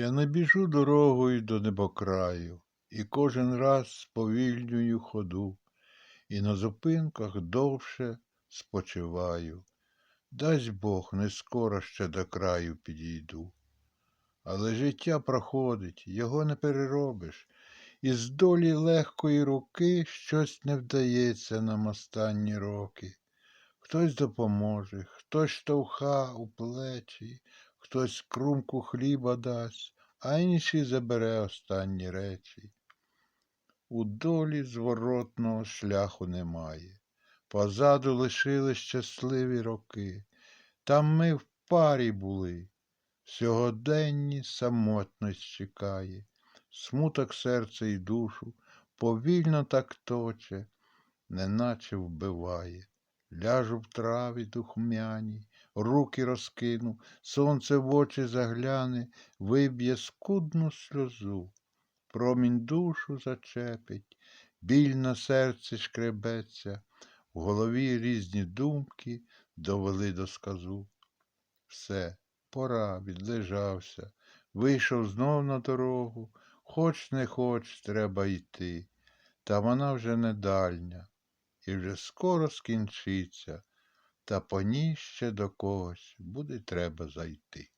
Я не біжу дорогою до небокраю, і кожен раз сповільнюю ходу, і на зупинках довше спочиваю. Дасть Бог, не скоро ще до краю підійду. Але життя проходить, його не переробиш, і з долі легкої руки щось не вдається нам останні роки. Хтось допоможе, хтось штовха у плечі, хтось крумку хліба дасть, а інший забере останні речі. У долі зворотного шляху немає. Позаду лишили щасливі роки. Там ми в парі були. Сьогоденні самотність чекає, смуток серце і душу повільно так точе, неначе вбиває. Ляжу в траві духмяній, руки розкину, сонце в очі загляне, виб'є скудну сльозу. Промінь душу зачепить, біль на серці шкребеться, в голові різні думки довели до сказу. Все, пора, відлежався, вийшов знов на дорогу, хоч не хоч, треба йти. Та вона вже не дальня, і вже скоро скінчиться, та по ній ще до когось буде треба зайти.